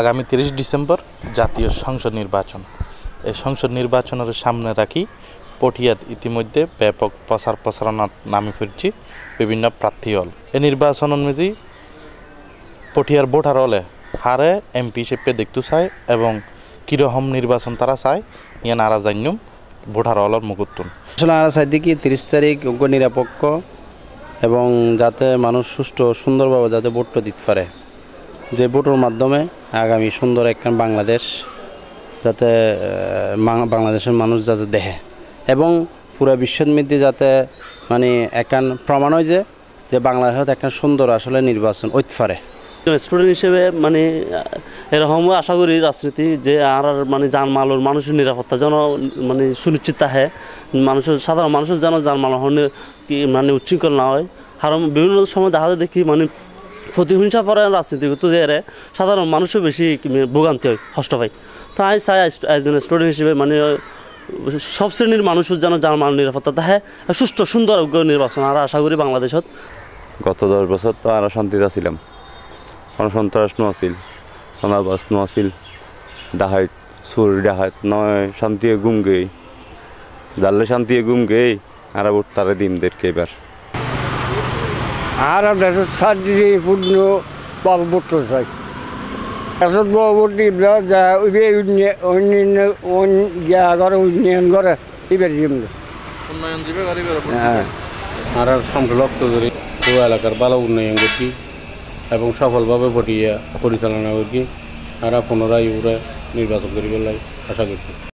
আগামী তিরিশ ডিসেম্বর জাতীয় সংসদ নির্বাচন। এই সংসদ নির্বাচনের সামনে রাখি পটিয়াত ইতিমধ্যে ব্যাপক প্রচার প্রচারণার নামে ফিরছি বিভিন্ন প্রার্থী হল। এই নির্বাচন অনুযায়ী পটিয়ার ভোটার হলে হারে এমপি হিসেবে দেখতে চায় এবং কীরকম নির্বাচন তারা চায় ইয়ে নারা জান্যম ভোটার হলের মুকুত্তুন আসলে আমরা চাই কি তিরিশ তারিখ নিরপেক্ষ এবং যাতে মানুষ সুষ্ঠু সুন্দরভাবে যাতে ভোটটা দিতে পারে। যে ভোটের মাধ্যমে আগামী সুন্দর একখান বাংলাদেশ যাতে বাংলাদেশের মানুষ যাতে দেখে। এবং পুরো বিশ্বের মধ্যে যাতে মানে একখান প্রমাণ হয় যে বাংলাদেশত একখান সুন্দর আসলে নির্বাচন পারে। স্টুডেন্ট হিসেবে মানে এরকম আশা করি রাজনীতি যে আর মানে জানমালের মানুষের নিরাপত্তা যেন মানে সুনিশ্চিত থাকে। মানুষের, সাধারণ মানুষের যেন কি মানে উচ্ছৃঙ্খল না হয়। কারণ বিভিন্ন সময় দেখা দেখি মানে প্রতিহিংসা পরে রাজনীতি করতে যে সাধারণ মানুষও বেশি মানে ভোগান্তি হয়, কষ্ট পায়। তাই চাই একজন স্টুডেন্ট হিসেবে মানে সব শ্রেণির মানুষের যেন জানমাল নিরাপত্তা থাকে আর সুষ্ঠু সুন্দর নির্বাচন আর আশা করি বাংলাদেশত গত দশ বছর তো আরও শান্তিতে ছিলাম কোনো সন্ত্রাস আছিল সোনাবাস আছিল ডাহাইত চুর ডাহাইত নয়, শান্তিয়ে গুম গেই জানলে শান্তিয়ে গুম গেই আর আবার তারে আর দেশের সার্জারি পূর্ণ পার্বত্য চাই। দেশত বড়বর্তী যা ওইবে অন্যান্য যা করে উন্নয়ন করে এবার যেমন হ্যাঁ। আর সমগ্র লক্ষ্য করে পুরো এলাকার ভালো উন্নয়ন করছি এবং সফলভাবে ভোটিয়া পরিচালনা করছি। আর পুনরায় উপরে নির্বাচন করিবার আশা করছি।